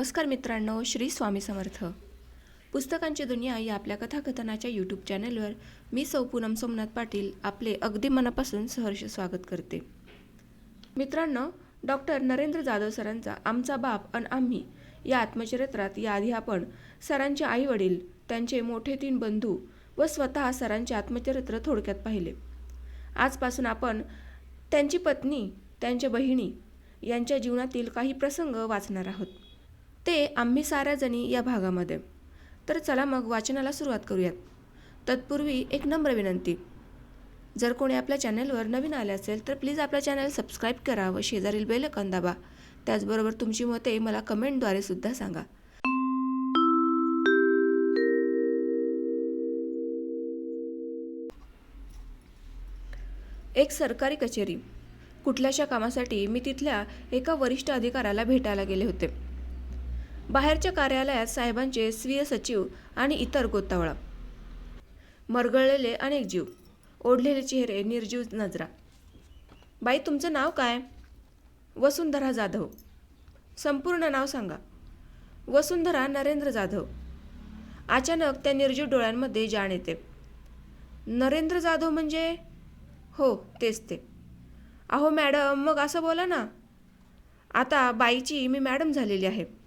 नमस्कार मित्रांनो श्री स्वामी समर्थ. पुस्तकांची दुनिया या आपल्या कथाकथनाच्या यूट्यूब चॅनलवर मी सौ पूनम सोमनाथ पाटील आपले अगदी मनापासून सहर्ष स्वागत करते. मित्रांनो डॉक्टर नरेंद्र जाधव सरांचा आमचा बाप अन आम्ही या आत्मचरित्रात याआधी आपण सरांचे आई वडील त्यांचे मोठे तीन बंधू व स्वतः सरांचे आत्मचरित्र थोडक्यात पाहिले. आजपासून आपण त्यांची पत्नी त्यांच्या बहिणी यांच्या जीवनातील काही प्रसंग वाचणार आहोत. ते आम्ही साऱ्या जणी या भागामध्ये. तर चला मग वाचनाला सुरुवात करूयात. तत्पूर्वी एक नम्र विनंती. जर कोणी आपल्या चॅनलवर नवीन आले असेल तर प्लीज आपल्या चॅनल सबस्क्राईब करा व शेजारील बेलकन दाबा. त्याचबरोबर तुमची मते मला कमेंटद्वारे सुद्धा सांगा. एक सरकारी कचेरी. कुठल्याशा कामासाठी मी तिथल्या एका वरिष्ठ अधिकाऱ्याला भेटायला गेले होते. बाहेरच्या कार्यालयात साहेबांचे स्वीय सचिव आणि इतर गोतावळा. मरगळलेले अनेक जीव. ओढलेले चेहरे निर्जीव नजरा. बाई तुमचं नाव काय? वसुंधरा जाधव. संपूर्ण नाव सांगा. वसुंधरा नरेंद्र जाधव. अचानक त्या निर्जीव डोळ्यांमध्ये जाण येते. नरेंद्र जाधव म्हणजे? हो तेच ते. अहो मॅडम मग असं बोला ना. आता बाईची मी मॅडम झालेली आहे.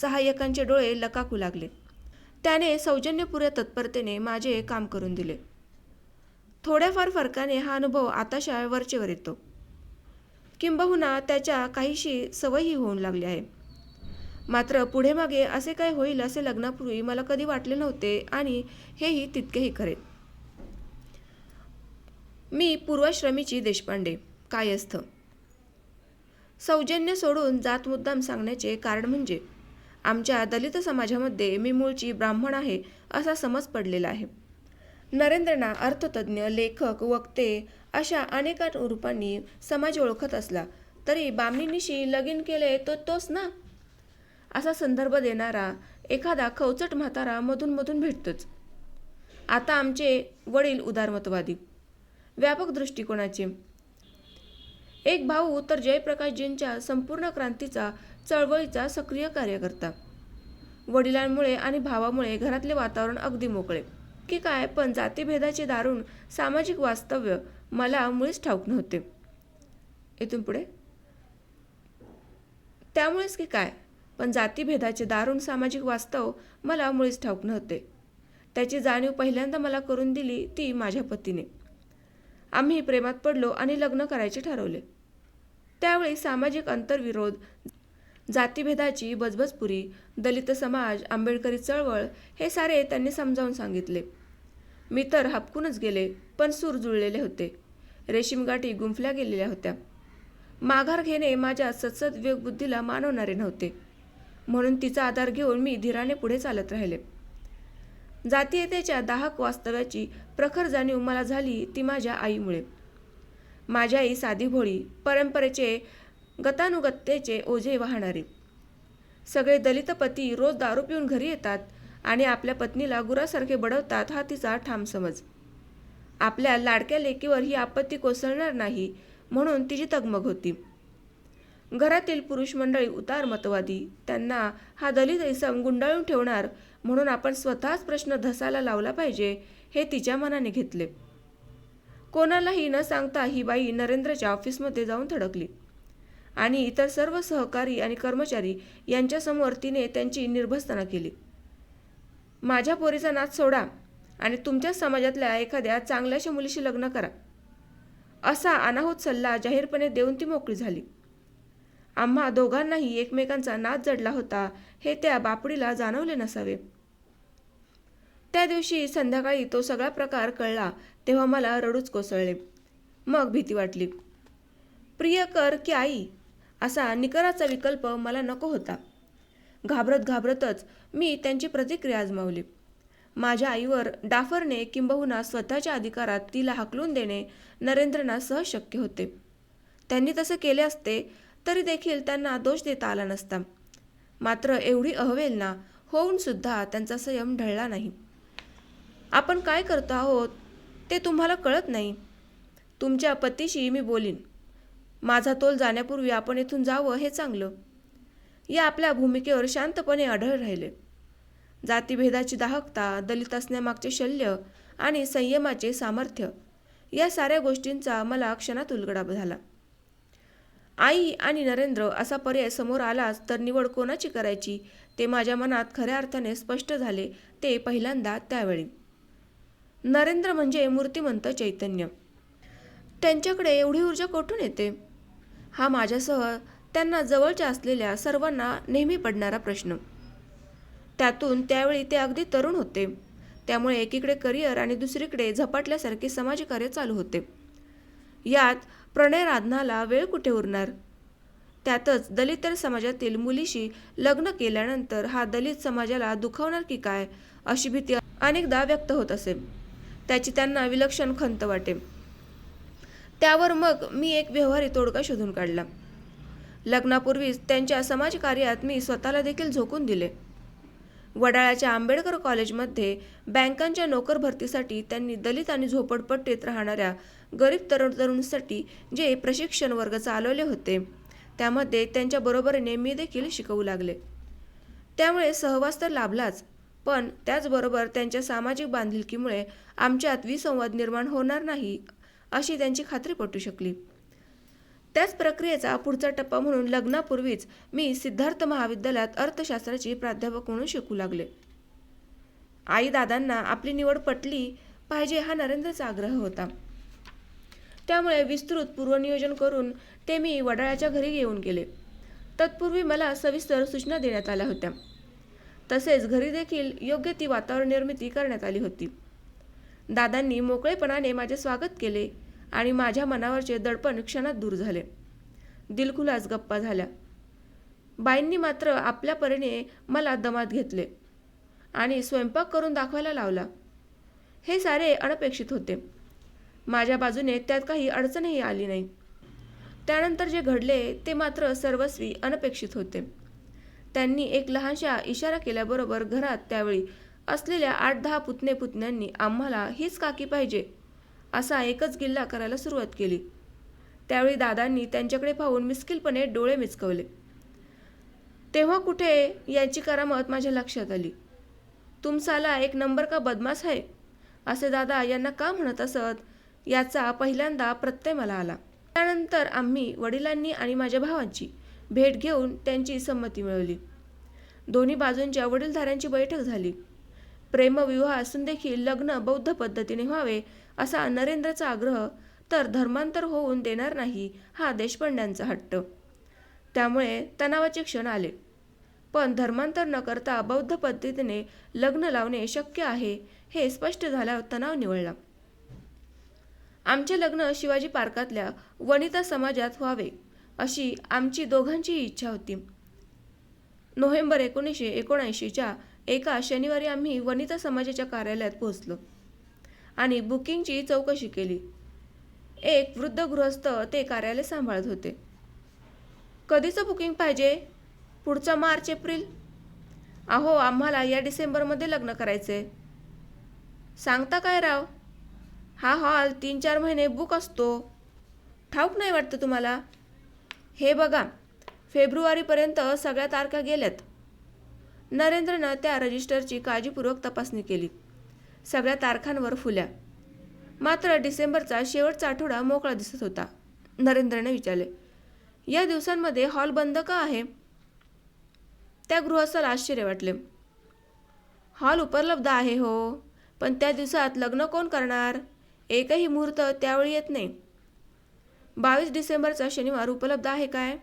सहाय्यकांचे डोळे लकाकू लागले. त्याने सौजन्यपूर्य तत्परतेने माझे काम करून दिले. थोड्याफार फरकाने हा अनुभव आताशा वरचेवर येतो. किंबहुना त्याच्या काहीशी सवयही होऊन लागली आहे. मात्र पुढे मागे असे काय होईल असे लग्नापूर्वी मला कधी वाटले नव्हते आणि हेही तितकेही खरे. मी पूर्वाश्रमीची देशपांडे कायस्थ. सौजन्य सोडून जात मुद्दाम सांगण्याचे कारण म्हणजे आमच्या दलित समाजामध्ये मी मूळची ब्राह्मण आहे असा समज पडलेला आहे. नरेंद्रना अर्थतज्ञ लेखक वक्ते अशा अनेक रूपांनी समाज ओळखत असला तरी बामणीनिशी लगीन केले तो तोच ना? असा संदर्भ देणारा एखादा खवचट म्हातारा मधून मधून भेटतोच. आता आमचे वडील उदारमतवादी. व्यापक दृष्टिकोनाचे. एक भाऊ तर जयप्रकाशजींच्या संपूर्ण क्रांतीचा चळवळीचा सक्रिय कार्यकर्ता. वडिलांमुळे आणि भावामुळे घरातले वातावरण अगदी मोकळे. की काय पण जातीभेदाचे दारुण सामाजिक वास्तव्य मला मुळीच ठाऊक नव्हते. इथून पुढे? त्यामुळेच की काय पण जातीभेदाचे दारुण सामाजिक वास्तव मला मुळीच ठाऊक नव्हते. त्याची जाणीव पहिल्यांदा मला करून दिली ती माझ्या पतीने. आम्ही प्रेमात पडलो आणि लग्न करायचे ठरवले. त्यावेळी सामाजिक अंतर्विरोध जातीभेदाची बजबजपुरी दलित समाज आंबेडकरी चळवळ हे सारे त्यांनी समजावून सांगितले. मी तर हापकूनच गेले पण सूर जुळलेले होते. रेशीमगाठी गुंफल्या गेलेल्या होत्या. माघार घेणे माझ्या सतसद वेगबुद्धीला मानवणारे नव्हते. म्हणून तिचा आधार घेऊन मी धीराने पुढे चालत राहिले. जातीयतेच्या दाहक वास्तव्याची प्रखर जाणीव मला झाली ती माझ्या आईमुळे. माझी आई साधी भोळी परंपरेचे गतानुगत्येचे ओझे वाहणारे. सगळे दलित पती रोज दारू पिऊन घरी येतात आणि आपल्या पत्नीला गुरासारखे बडवतात हा तिचा ठाम समज. आपल्या लाडक्या लेकीवर ही आपत्ती कोसळणार नाही म्हणून तिची तगमग होती. घरातील पुरुष मंडळी उतार मतवादी. त्यांना हा दलित इसम गुंडाळून ठेवणार म्हणून आपण स्वतःच प्रश्न धसायला लावला पाहिजे हे तिच्या मनाने घेतले. कोणालाही न सांगता ही बाई नरेंद्रच्या ऑफिसमध्ये जाऊन थडकली. आणि इतर सर्व सहकारी आणि कर्मचारी यांच्यासमोर तिने त्यांची निर्भसतना केली. माझ्या पोरीचा नाच सोडा आणि तुमच्याच समाजातल्या एखाद्या चांगल्याशा मुलीशी लग्न करा. असा अनाहूत सल्ला जाहीरपणे देऊन ती मोकळी झाली. आम्हा दोघांनाही एकमेकांचा नाच जडला होता हे त्या बापडीला जाणवले नसावे. त्या दिवशी संध्याकाळी तो सगळा प्रकार कळला तेव्हा मला रडूच कोसळले. मग भीती वाटली. प्रिय कर की आई असा निकराचा विकल्प मला नको होता. घाबरत घाबरतच मी त्यांची प्रतिक्रिया आजमावली. माझ्या आईवर डाफरने किंबहुना स्वतःच्या अधिकारात तिला हाकलून देणे नरेंद्रना सहज शक्य होते. त्यांनी तसे केले असते तरी देखील त्यांना दोष देता आला नसता. मात्र एवढी अहवेलना होऊन सुद्धा त्यांचा संयम ढळला नाही. आपण काय करतो आहोत ते तुम्हाला कळत नाही. तुमच्या पतीशी मी बोलीन. माझा तोल जाण्यापूर्वी आपण इथून जावं हे चांगलं. या आपल्या भूमिकेवर शांतपणे आढळ राहिले. जातीभेदाची दाहकता दलित असण्यामागचे शल्य आणि संयमाचे सामर्थ्य या साऱ्या गोष्टींचा मला क्षणात उलगडा झाला. आई आणि नरेंद्र असा पर्याय समोर आलाच तर निवड कोणाची करायची ते माझ्या मनात खऱ्या अर्थाने स्पष्ट झाले ते पहिल्यांदा त्यावेळी. नरेंद्र म्हणजे मूर्तिमंत चैतन्य. त्यांच्याकडे एवढी ऊर्जा कुठून येते? हा माझ्यासह त्यांना जवळच्या असलेल्या सर्वांना नेहमी पडणारा प्रश्न. त्यातून त्यावेळी ते अगदी तरुण होते. त्यामुळे एकीकडे करिअर आणि दुसरीकडे झपाटल्यासारखे समाजकार्य चालू होते. यात प्रणयराधनाला वेळ कुठे उरणार? त्यातच दलित समाजातील मुलीशी लग्न केल्यानंतर हा दलित समाजाला दुखावणार की काय अशी भीती अनेकदा व्यक्त होत असे. त्याची त्यांना विलक्षण खंत वाटे. त्यावर मग मी एक व्यवहारी तोडगा शोधून काढला. लग्नापूर्वीच त्यांच्या समाजकार्यात मी स्वतःला देखील झोकून दिले. वडाळ्याच्या आंबेडकर कॉलेजमध्ये बँकांच्या नोकर भरतीसाठी त्यांनी दलित आणि झोपडपट्टीत राहणाऱ्या गरीब तरुण तरुणसाठी जे प्रशिक्षण वर्ग चालवले होते त्यामध्ये त्यांच्या बरोबरीने मी देखील शिकवू लागले. त्यामुळे सहवास तर लाभलाच पण त्याचबरोबर त्यांच्या सामाजिक बांधिलकीमुळे आमच्यात विसंवाद निर्माण होणार नाही अशी त्यांची खात्री पटू शकली. त्याच प्रक्रियेचा पुढचा टप्पा म्हणून लग्नापूर्वीच मी सिद्धार्थ महाविद्यालयात अर्थशास्त्राची प्राध्यापक म्हणून शिकू लागले. आई दादांना आपली निवड पटली पाहिजे हा नरेंद्रचा आग्रह होता. त्यामुळे विस्तृत पूर्वनियोजन करून ते मी वडाळ्याच्या घरी येऊन गेले. तत्पूर्वी मला सविस्तर सूचना देण्यात आल्या होत्या. तसेच घरी देखील योग्य ती वातावरण निर्मिती करण्यात आली होती. दादांनी मोकळेपणाने माझे स्वागत केले आणि माझ्या मनावरचे दडपण क्षणात दूर झाले. दिलखुलास गप्पा झाल्या. बाईंनी मात्र आपल्या परीने मला दमात घेतले आणि स्वयंपाक करून दाखवायला लावला. हे सारे अनपेक्षित होते. माझ्या बाजूने त्यात काही अडचणही आली नाही. त्यानंतर जे घडले ते मात्र सर्वस्वी अनपेक्षित होते. त्यांनी एक लहानशा इशारा केल्याबरोबर घरात त्यावेळी असलेल्या आठ दहा पुतणे पुतण्यांनी आम्हाला हीच काकी पाहिजे असा एकच गिल्ला करायला सुरुवात केली. त्यावेळी दादांनी त्यांच्याकडे पाहून मिस्किलपणे डोळे मिचकवले. तेव्हा कुठे याची करामत माझ्या लक्षात आली. तुमचाला एक नंबर का बदमाश आहे? असे दादा यांना का म्हणत असत? याचा पहिल्यांदा प्रत्यय मला आला. त्यानंतर आम्ही वडिलांनी आणि माझ्या भावांची भेट घेऊन त्यांची संमती मिळवली. दोन्ही बाजूंच्या वडीलधाऱ्यांची बैठक झाली. प्रेमविवाह असून देखील लग्न बौद्ध पद्धतीने व्हावे असा नरेंद्रचा आग्रह तर धर्मांतर होऊन देणार नाही हा देशपांड्यांचा हट्ट. त्यामुळे तणावाचे क्षण आले. पण धर्मांतर न करता बौद्ध पद्धतीने लग्न लावणे शक्य आहे हे स्पष्ट झाल्यावर तणाव निवळला. आमचे लग्न शिवाजी पार्कातल्या वनिता समाजात व्हावे अशी आमची दोघांचीही इच्छा होती. नोव्हेंबर एकोणीसशे एकोणऐंशीच्या एका शनिवारी आम्ही वनिता समाजाच्या कार्यालयात पोहोचलो आणि बुकिंगची चौकशी केली. एक वृद्ध गृहस्थ ते कार्यालय सांभाळत होते. कधीचं बुकिंग पाहिजे? पुढचा मार्च एप्रिल? अहो आम्हाला या डिसेंबरमध्ये लग्न करायचे सांगता काय राव? हा हॉल तीन चार महिने बुक असतो. ठाऊक नाही वाटतं तुम्हाला? हे बघा फेब्रुवारीपर्यंत सगळ्या तारखा गेल्यात. नरेंद्रनं त्या रजिस्टरची काळजीपूर्वक तपासणी केली. सगळ्या तारखांवर फुल्या. मात्र डिसेंबरचा शेवटचा आठवडा मोकळा दिसत होता. नरेंद्रने विचारले या दिवसांमध्ये हॉल बंद का आहे? त्या गृहस्थाला आश्चर्य वाटले. हॉल उपलब्ध आहे हो पण त्या दिवसात लग्न कोण करणार? एकही मुहूर्त त्यावेळी येत नाही. बावीस डिसेंबरचा शनिवार उपलब्ध आहे काय?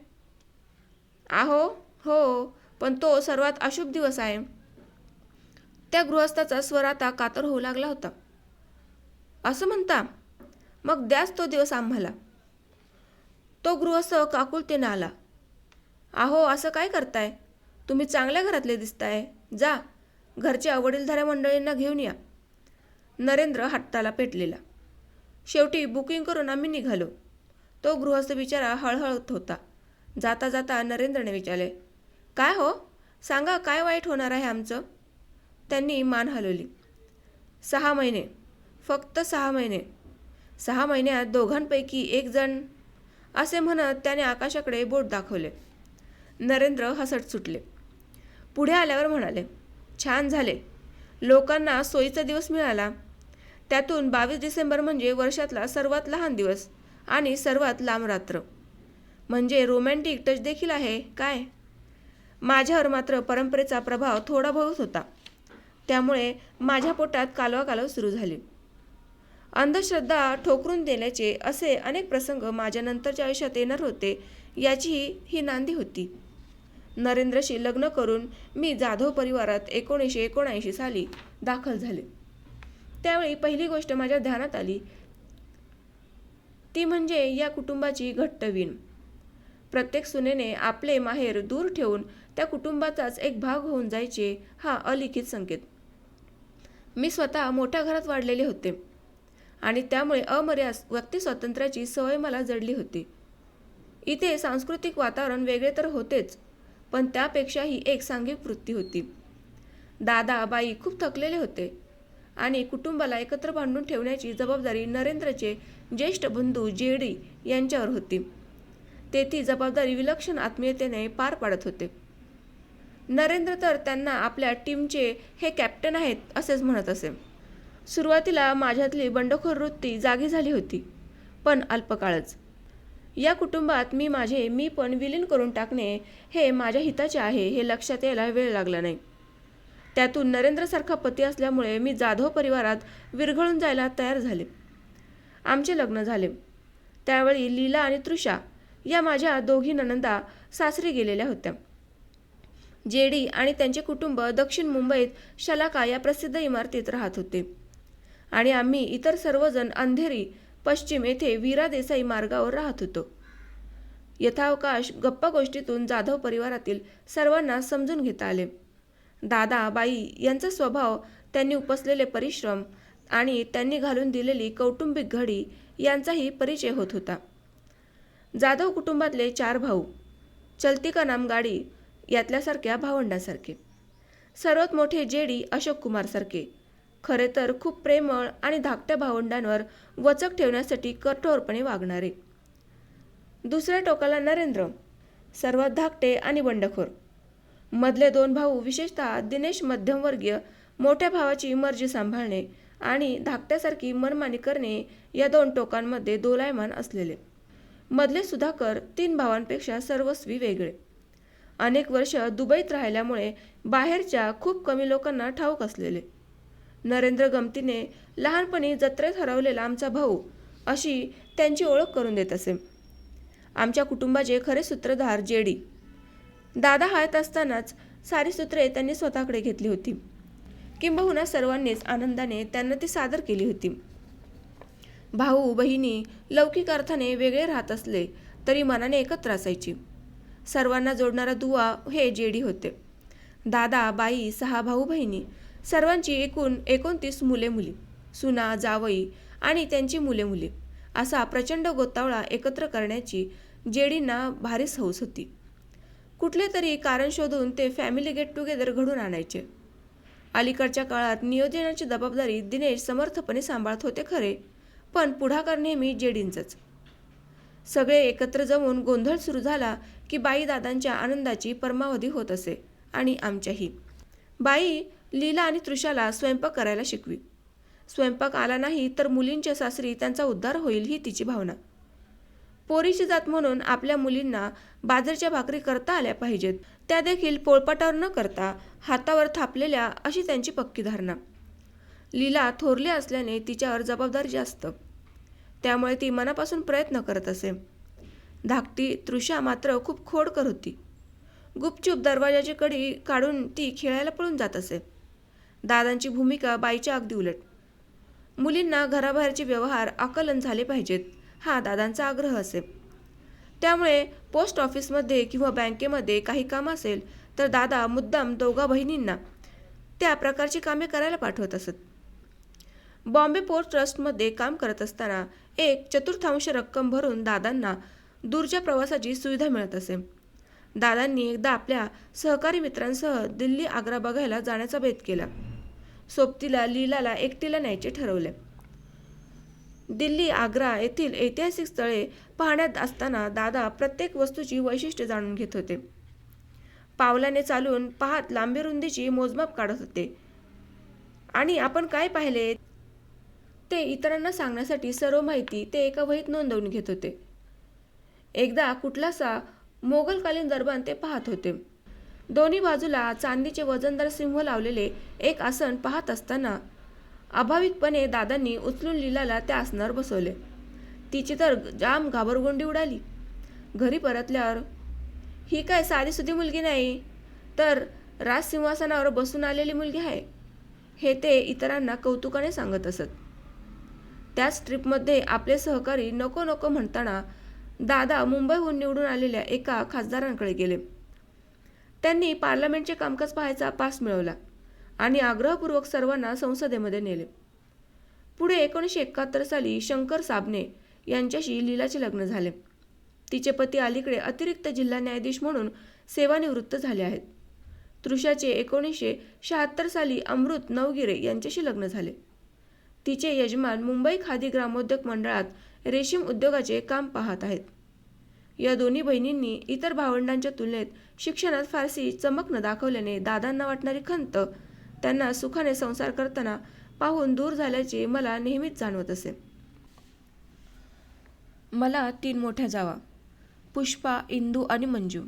आहो हो पण तो सर्वात अशुभ दिवस आहे. त्या गृहस्थाचा स्वर आता कातर होऊ लागला होता. असं म्हणता मग द्याच तो दिवस आम्हाला. तो गृहस्थ काकुलतेनं आला. आहो असं काय करताय? तुम्ही चांगल्या घरातले दिसताय. जा घरच्या वडीलधाऱ्या मंडळींना घेऊन या. नरेंद्र हट्टाला पेटलेला. शेवटी बुकिंग करून आम्ही निघालो. तो गृहस्थ बिचारा हळहळत होता. जाता जाता नरेंद्रने विचारले काय हो? सांगा काय वाईट होणार आहे आमचं? त्यांनी मान हलवली. सहा महिने. फक्त सहा महिने. सहा महिन्यात दोघांपैकी एक जण असे म्हणत त्याने आकाशाकडे बोट दाखवले. नरेंद्र हसत सुटले. पुढे आल्यावर म्हणाले छान झाले. लोकांना सोयीचा दिवस मिळाला. त्यातून बावीस डिसेंबर म्हणजे वर्षातला सर्वात लहान दिवस आणि सर्वात लांब रात्र. म्हणजे रोमॅन्टिक टच देखील आहे काय? माझ्यावर मात्र परंपरेचा प्रभाव थोडा बहुत होता. त्यामुळे माझ्या पोटात कालवा कालव सुरू झाली. अंधश्रद्धा ठोकरून देण्याचे असे अनेक प्रसंग माझ्या नंतरच्या आयुष्यात येणार होते याची ही नांदी होती. नरेंद्रशी लग्न करून मी जाधव परिवारात एकोणीसशे एकोणऐंशी साली दाखल झाले. त्यावेळी पहिली गोष्ट माझ्या ध्यानात आली. ती म्हणजे या कुटुंबाची घट्ट वीण प्रत्येक सुनेने आपले माहेर दूर ठेवून त्या कुटुंबाचाच एक भाग होऊन जायचे हा अलिखित संकेत. मी स्वतः मोठ्या घरात वाढलेले होते आणि त्यामुळे अमर्याद व्यक्तिस्वातंत्र्याची सवय मला जडली होती. इथे सांस्कृतिक वातावरण वेगळे तर होतेच पण त्यापेक्षाही एक सांघिक वृत्ती होती. दादा बाई खूप थकलेले होते आणि कुटुंबाला एकत्र बांधून ठेवण्याची जबाबदारी नरेंद्रचे ज्येष्ठ बंधू जे डी यांच्यावर होती. ते ती जबाबदारी विलक्षण आत्मीयतेने पार पाडत होते. नरेंद्र तर त्यांना आपल्या टीमचे हे कॅप्टन आहेत असेच म्हणत असे. सुरुवातीला माझ्यातली बंडखोर वृत्ती जागी झाली होती पण अल्पकाळच. या कुटुंबात मी माझे मी पण विलीन करून टाकणे हे माझ्या हिताचे आहे हे लक्षात यायला वेळ लागला नाही. त्यातून नरेंद्रसारखा पती असल्यामुळे मी जाधव परिवारात विरघळून जायला तयार झाले. आमचे लग्न झाले. त्यावेळी लीला आणि तृषा या माझ्या दोघी ननंदा सासरी गेलेल्या होत्या. जेडी आणि त्यांचे कुटुंब दक्षिण मुंबईत शलाका या प्रसिद्ध इमारतीत राहत होते. आणि आम्ही इतर सर्वजण अंधेरी पश्चिम येथे वीरा देसाई मार्गावर राहत होतो. यथावकाश गप्पा गोष्टीतून जाधव परिवारातील सर्वांना समजून घेता आले. दादा बाई यांचा स्वभाव त्यांनी उपसलेले परिश्रम आणि त्यांनी घालून दिलेली कौटुंबिक घडी यांचाही परिचय होत होता. जाधव कुटुंबातले चार भाऊ चलती का नाम गाडी यातल्यासारख्या भावंडांसारखे. सर्वात मोठे जेडी अशोक कुमारसारखे खरे तर खूप प्रेमळ आणि धाकट्या भावंडांवर वचक ठेवण्यासाठी कठोरपणे वागणारे. दुसऱ्या टोकाला नरेंद्र सर्वात धाकटे आणि बंडखोर. मधले दोन भाऊ विशेषतः दिनेश मध्यमवर्गीय मोठ्या भावाची मर्जी सांभाळणे आणि धाकट्यासारखी मनमानी करणे या दोन टोकांमध्ये दोलायमान असलेले. मधले सुधाकर तीन भावांपेक्षा सर्वस्वी वेगळे. अनेक वर्ष दुबईत राहिल्यामुळे बाहेरच्या खूप कमी लोकांना ठाऊक असलेले. नरेंद्र गमतीने लहानपणी जत्रेत हरवलेला आमचा भाऊ अशी त्यांची ओळख करून देत असे. आमच्या कुटुंबाचे खरे सूत्रधार जेडी. दादा हयात असतानाच सारी सूत्रे त्यांनी स्वतःकडे घेतली होती. किंबहुना सर्वांनीच आनंदाने त्यांना ती सादर केली होती. भाऊ बहिणी लौकिक अर्थाने वेगळे राहत असले तरी मनाने एकत्र असायची. सर्वांना जोडणारा दुवा हे जेडी होते. दादा बाई सहा भाऊ बहिणी सर्वांची एकूण एकोणतीस मुले मुली. सुना जावई आणि त्यांची मुले मुली. असा प्रचंड गोतावळा एकत्र करण्याची जेडींना भारीच हौस होती. कुठले तरी कारण शोधून ते फॅमिली गेट टुगेदर घडून आणायचे. अलीकडच्या काळात नियोजनाची जबाबदारी दिनेश समर्थपणे सांभाळत होते खरे. पण पुढाकार नेहमी जेडींचंच. सगळे एकत्र जमून गोंधळ सुरू झाला की बाई दादांच्या आनंदाची परमावधी होत असे आणि आमच्याही. बाई लीला आणि तृषाला स्वयंपाक करायला शिकवी. स्वयंपाक आला नाही तर मुलींच्या सासरी त्यांचा उद्धार होईल ही तिची भावना. पोरीची जात म्हणून आपल्या मुलींना बाजरीच्या भाकरी करता आल्या पाहिजेत. त्या देखील पोळपाटावर न करता हातावर थापलेल्या अशी त्यांची पक्की धारणा. लीला थोरली असल्याने तिच्यावर जबाबदारी जास्त. त्यामुळे ती मनापासून प्रयत्न करत असे. धाकटी तृषा मात्र खूप खोडकर होती. गुपचूप दरवाजाची कडी काढून ती खेळायला पळून जात असे. दादांची भूमिका बाईच्या अगदी उलट. मुलींना घराबाहेरचे व्यवहार आकलन झाले पाहिजेत हा दादांचा आग्रह असे. त्यामुळे पोस्ट ऑफिसमध्ये किंवा बँकेमध्ये काही काम असेल तर दादा मुद्दाम दोघा बहिणींना त्या प्रकारची कामे करायला पाठवत असत. बॉम्बे पोर्ट ट्रस्टमध्ये काम करत असताना एक चतुर्थांश रक्कम भरून दादांना दूरच्या प्रवासाची सुविधा मिळत असे. दादांनी एकदा आपल्या सहकारी मित्रांसह दिल्ली आग्रा बघायला जाण्याचा बेत केला. सोबतीला लीलाला एकटीला न्यायचे ठरवले. दिल्ली आग्रा येथील ऐतिहासिक स्थळे पाहण्यात असताना दादा प्रत्येक वस्तूची वैशिष्ट्ये जाणून घेत होते. पावलाने चालून पाहत लांबी रुंदीची मोजमाप काढत होते. आणि आपण काय पाहिले? ते इतरांना सांगण्यासाठी सर्व माहिती ते एका वहीत नोंदवून घेत होते. एकदा कुठलासा मोगलकालीन दरबान ते पाहत होते. दोन्ही बाजूला चांदीचे वजनदार सिंह लावलेले एक आसन पाहत असताना अभावितपणे दादांनी उचलून लीलाला त्या आसनावर बसवले. तिची तर जाम घाबरगुंडी उडाली. घरी परतल्यावर ही काय साधीसुधी मुलगी नाही? तर राजसिंहासनावर बसून आलेली मुलगी आहे. हे ते इतरांना कौतुकाने सांगत असत. त्याच ट्रिपमध्ये आपले सहकारी नको नको म्हणताना दादा मुंबईहून निवडून आलेल्या एका खासदारांकडे गेले. त्यांनी पार्लमेंटचे कामकाज पाहायचा पास मिळवला आणि आग्रहपूर्वक सर्वांना संसदेमध्ये नेले. पुढे एकोणीसशे एकाहत्तर साली शंकर साबणे यांच्याशी लीलाचे लग्न झाले. तिचे पती अलीकडे अतिरिक्त जिल्हा न्यायाधीश म्हणून सेवानिवृत्त झाले आहेत. तृषाचे एकोणीसशे शहात्तर साली अमृत नवगिरे यांच्याशी लग्न झाले. तिचे यजमान मुंबई खादी ग्रामोद्योग मंडळात रेशीम उद्योगाचे काम पाहत आहेत. या दोन्ही बहिणींनी इतर भावंडांच्या तुलनेत शिक्षणात फारशी चमक न दाखवल्याने दादांना वाटणारी खंत त्यांना सुखाने संसार करताना पाहून दूर झाल्याचे मला नेहमीच जाणवत असे. मला तीन मोठ्या जावा पुष्पा इंदू आणि मंजू.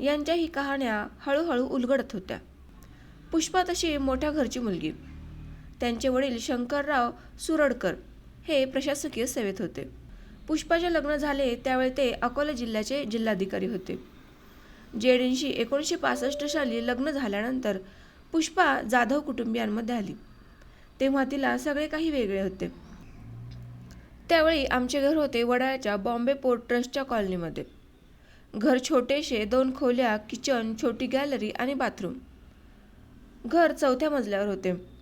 यांच्या ही कहाण्या हळूहळू उलगडत होत्या. पुष्पा तशी मोठ्या घरची मुलगी. त्यांचे वडील शंकरराव सुरडकर हे प्रशासकीय सेवेत होते. पुष्पाचे लग्न झाले त्यावेळी ते अकोला जिल्ह्याचे जिल्हाधिकारी होते. जेडींशी एकोणीसशे पासष्ट साली लग्न झाल्यानंतर पुष्पा जाधव कुटुंबियांमध्ये आली. तेव्हा तिला सगळे काही वेगळे होते. त्यावेळी आमचे घर होते वडाळ्याच्या बॉम्बे पोर्ट ट्रस्टच्या कॉलनीमध्ये. घर छोटेसे दोन खोल्या किचन छोटी गॅलरी आणि बाथरूम. घर चौथ्या मजल्यावर होते.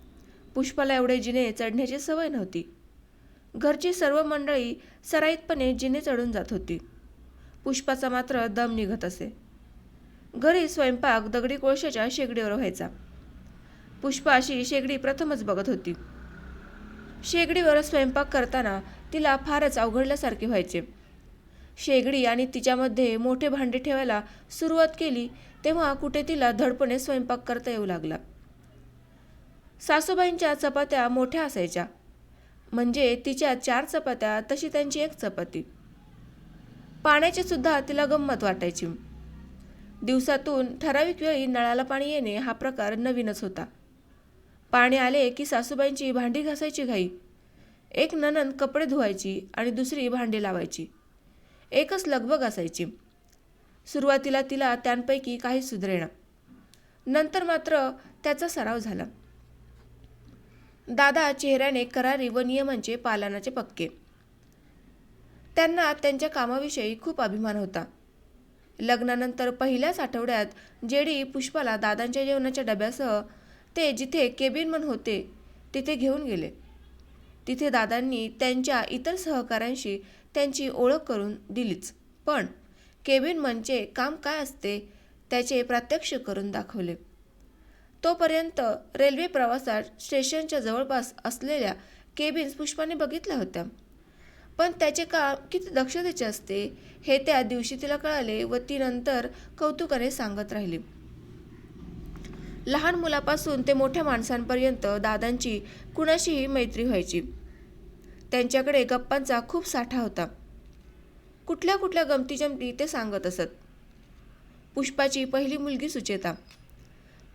पुष्पाला एवढे जिने चढण्याची सवय नव्हती. घरची सर्व मंडळी सराईतपणे जिने चढून जात होती. पुष्पाचा मात्र दम निघत असे. घरी स्वयंपाक दगडी कोळशाच्या शेगडीवर व्हायचा. पुष्पा अशी शेगडी प्रथमच बघत होती. शेगडीवर स्वयंपाक करताना तिला फारच अवघडल्यासारखे व्हायचे. शेगडी आणि तिच्यामध्ये मोठे भांडे ठेवायला सुरुवात केली तेव्हा कुठे तिला धडपणे स्वयंपाक करता येऊ लागला. सासूबाईंच्या चपात्या मोठ्या असायच्या. म्हणजे तिच्या चार चपात्या तशी त्यांची एक चपाती. पाण्याची सुद्धा तिला गंमत वाटायची. दिवसातून ठराविक वेळी नळाला पाणी येणे हा प्रकार नवीनच होता. पाणी आले की सासूबाईंची भांडी घासायची घाई. एक ननंद कपडे धुवायची आणि दुसरी भांडी लावायची. एकच लगबग असायची. सुरुवातीला तिला त्यांपैकी काही सुधरेना. नंतर मात्र त्याचा सराव झाला. दादा चेहऱ्याने करारी व नियमांचे पालनाचे पक्के. त्यांना त्यांच्या कामाविषयी खूप अभिमान होता. लग्नानंतर पहिल्याच आठवड्यात जेडी पुष्पाला दादांच्या जेवणाच्या डब्यासह ते जिथे केबिन मन होते तिथे घेऊन गेले. तिथे दादांनी त्यांच्या इतर सहकाऱ्यांशी त्यांची ओळख करून दिलीच. पण केबिन मनचे काम काय असते त्याचे प्रात्यक्ष करून दाखवले. तोपर्यंत रेल्वे प्रवासात स्टेशनच्या जवळपास असलेल्या केबिन्स पुष्पाने बघितल्या होत्या. पण त्याचे काम किती दक्षतेचे असते हे त्या दिवशी तिला कळाले व ती नंतर कौतुकाने सांगत राहिली. लहान मुलापासून ते मोठ्या माणसांपर्यंत दादांची कुणाशीही मैत्री व्हायची. त्यांच्याकडे गप्पांचा खूप साठा होता. कुठल्या कुठल्या गमती जमती ते सांगत असत. पुष्पाची पहिली मुलगी सुचेता.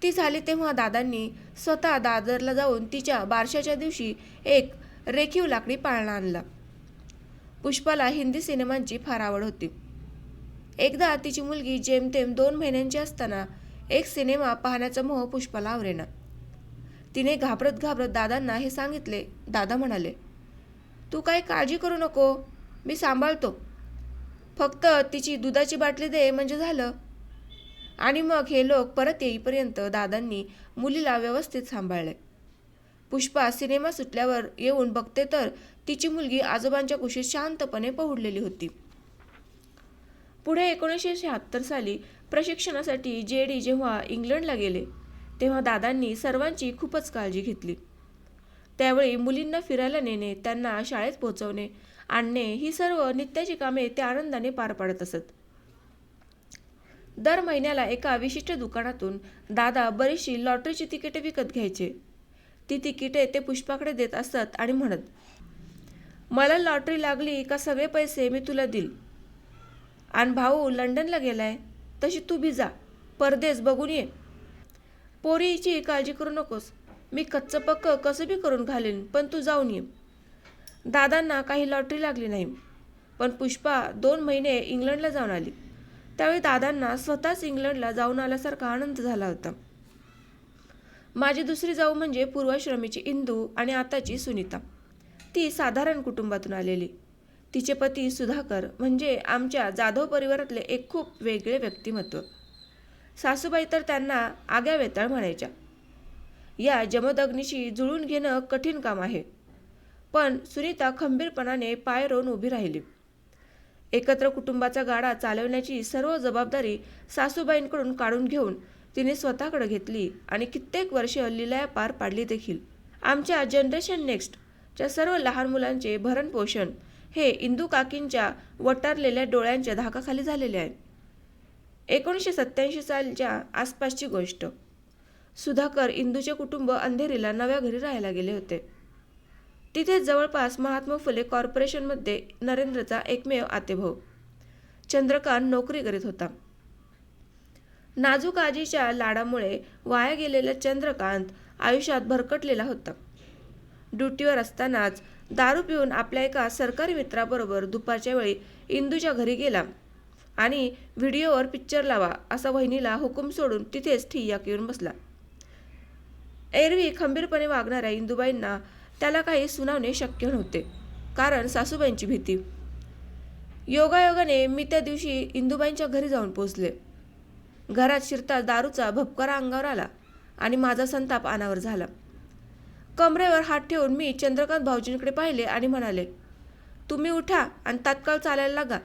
ती झाली तेव्हा दादांनी स्वतः दादरला जाऊन तिच्या बारशाच्या दिवशी एक रेखीव लाकडी पाळणा आणला. पुष्पाला हिंदी सिनेमांची फार आवड होती. एकदा तिची मुलगी जेमतेम दोन महिन्यांची असताना एक सिनेमा पाहण्याचा मोह पुष्पाला आवरेना. तिने घाबरत घाबरत दादांना हे सांगितले. दादा म्हणाले तू काही काळजी करू नको. मी सांभाळतो. फक्त तिची दुधाची बाटली दे म्हणजे झालं. आणि मग हे लोक परत येईपर्यंत दादांनी मुलीला व्यवस्थित सांभाळले. पुष्पा सिनेमा सुटल्यावर येऊन बघते तर तिची मुलगी आजोबांच्या कुशीत शांतपणे पहुडलेली होती. पुढे एकोणीसशे शहात्तर साली प्रशिक्षणासाठी जे डी जेव्हा इंग्लंडला गेले तेव्हा दादांनी सर्वांची खूपच काळजी घेतली. त्यावेळी मुलींना फिरायला नेणे त्यांना शाळेत पोहोचवणे आणणे ही सर्व नित्याची कामे ते आनंदाने पार पाडत असत. दर महिन्याला एका विशिष्ट दुकानातून दादा बरीचशी लॉटरीची तिकिटे विकत घ्यायचे. ती तिकिटे ते पुष्पाकडे देत असत आणि म्हणत मला लॉटरी लागली का सगळे पैसे मी तुला दिल आणि भाऊ लंडनला गेलाय तशी तू बी जा परदेस बघून ये. पोरीची काळजी करू नकोस. मी कच्चं पक्क कसं बी करून घालेन पण तू जाऊन ये. दादांना काही लॉटरी लागली नाही पण पुष्पा दोन महिने इंग्लंडला जाऊन आली. त्यावेळी दादांना स्वतःच इंग्लंडला जाऊन आल्यासारखा आनंद झाला होता. माझी दुसरी जाऊ म्हणजे पूर्वाश्रमीची इंदू आणि आताची सुनीता. ती साधारण कुटुंबातून आलेली. तिचे पती सुधाकर म्हणजे आमच्या जाधव परिवारातले एक खूप वेगळे व्यक्तिमत्व. सासूबाई तर त्यांना आग्या वेताळ म्हणायच्या. या जमदग्नीशी जुळून घेणं कठीण काम आहे. पण सुनीता खंबीरपणाने पाय रोवून उभी राहिली. एकत्र कुटुंबाचा गाडा चालवण्याची सर्व जबाबदारी सासूबाईंकडून काढून घेऊन तिने स्वतःकडे घेतली आणि कित्येक वर्ष लिलाया पार पाडली देखील. आमच्या जनरेशन नेक्स्टच्या सर्व लहान मुलांचे भरणपोषण हे इंदू काकींच्या वटारलेल्या डोळ्यांच्या धाकाखाली झालेले आहे. एकोणीसशे सत्याऐंशी सालच्या आसपासची गोष्ट. सुधाकर इंदूचे कुटुंब अंधेरीला नव्या घरी राहायला गेले होते. तिथे जवळपास महात्मा फुले कॉर्पोरेशनमध्ये नरेंद्रचा एकमेव आतेभाऊ. चंद्रकांत नोकरी करीत होता. नाजूक आजीच्या लाडामुळे वाया गेलेला चंद्रकांत आयुष्यात भरकटलेला होता. ड्युटीवर असतानाच दारू पिऊन आपल्या एका सरकारी मित्राबरोबर दुपारच्या वेळी इंदूच्या घरी गेला आणि व्हिडिओवर पिक्चर लावा असा वहिनीला हुकूम सोडून तिथेच ठिय्याक येऊन बसला. एरवी खंबीरपणे वागणाऱ्या इंदुबाईंना त्याला काही सुनावणे शक्य नव्हते कारण सासूबाईंची भीती. योगायोगाने मी त्या दिवशी इंदुबाईंच्या घरी जाऊन पोचले घरात शिरता दारूचा भपकारा अंगावर आला आणि माझा संताप अनावर झाला. कमरेवर हात ठेवून मी चंद्रकांत भाऊजींकडे पाहिले आणि म्हणाले तुम्ही उठा आणि तात्काळ चालायला लागा.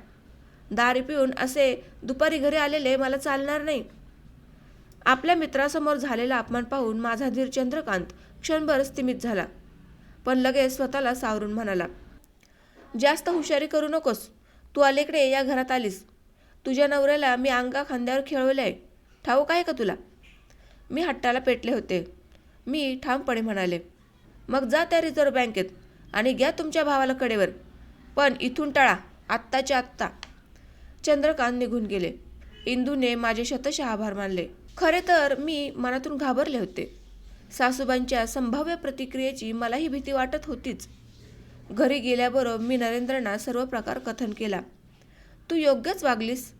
दारी पिऊन असे दुपारी घरी आलेले मला चालणार नाही. आपल्या मित्रासमोर झालेला अपमान पाहून माझा धीर चंद्रकांत क्षणभर स्थिमित झाला. पण लगेच स्वतःला सावरून म्हणाला जास्त हुशारी करू नकोस. तू अलीकडे या घरात आलीस. तुझ्या नवऱ्याला मी अंगा खांद्यावर खेळवलं आहे. ठाऊक आहे का तुला? मी हट्टाला पेटले होते. मी ठामपणे म्हणाले मग जा त्या रिझर्व्ह बँकेत आणि घ्या तुमच्या भावाला कडेवर. पण इथून टाळा आत्ताच्या आत्ता. चंद्रकांत निघून गेले. इंदूने माझे शतशः आभार मानले. खरे तर मी मनातून घाबरले होते. सासूबांच्या संभाव्य प्रतिक्रियेची मलाही भीती वाटत होतीच. घरी गेल्याबरोबर मी नरेंद्रना सर्व प्रकार कथन केला. तू योग्यच वागलीस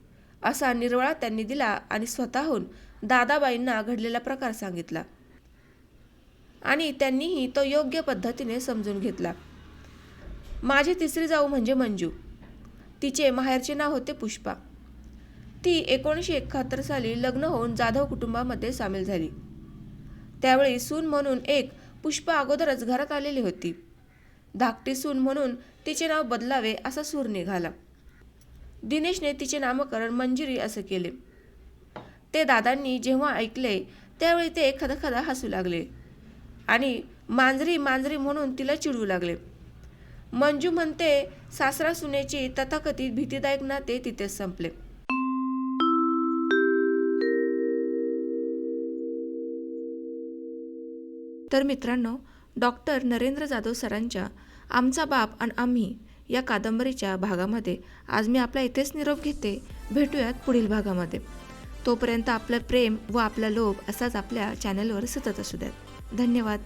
असा निर्वाळा त्यांनी दिला आणि स्वतःहून दादाबाईंना घडलेला प्रकार सांगितला. आणि त्यांनीही तो योग्य पद्धतीने समजून घेतला. माझी तिसरी जाऊ म्हणजे मंजू. तिचे माहेरचे नाव होते पुष्पा. ती एकोणीसशे एकाहत्तर साली लग्न होऊन जाधव कुटुंबामध्ये सामील झाली. त्यावेळी सून म्हणून एक पुष्प अगोदरच घरात आलेली होती. धाकटी सून म्हणून तिचे नाव बदलावे असा सूर निघाला. दिनेशने तिचे नामकरण मंजिरी असे केले. ते दादांनी जेव्हा ऐकले त्यावेळी ते खदखदा हसू लागले आणि मांजरी मांजरी म्हणून तिला चिडवू लागले. मंजू म्हणते सासरा सुनेची तथाकथित भीतीदायक नाते तिथेच संपले. तर मित्रांनो डॉक्टर नरेंद्र जाधव सरांच्या आमचा बाप आणि आम्ही या कादंबरीच्या भागामध्ये आज मी आपला इथेच निरोप घेते. भेटूयात पुढील भागामध्ये. तोपर्यंत आपलं प्रेम व आपला लोभ असाच आपल्या चॅनलवर सतत असू द्यात. धन्यवाद.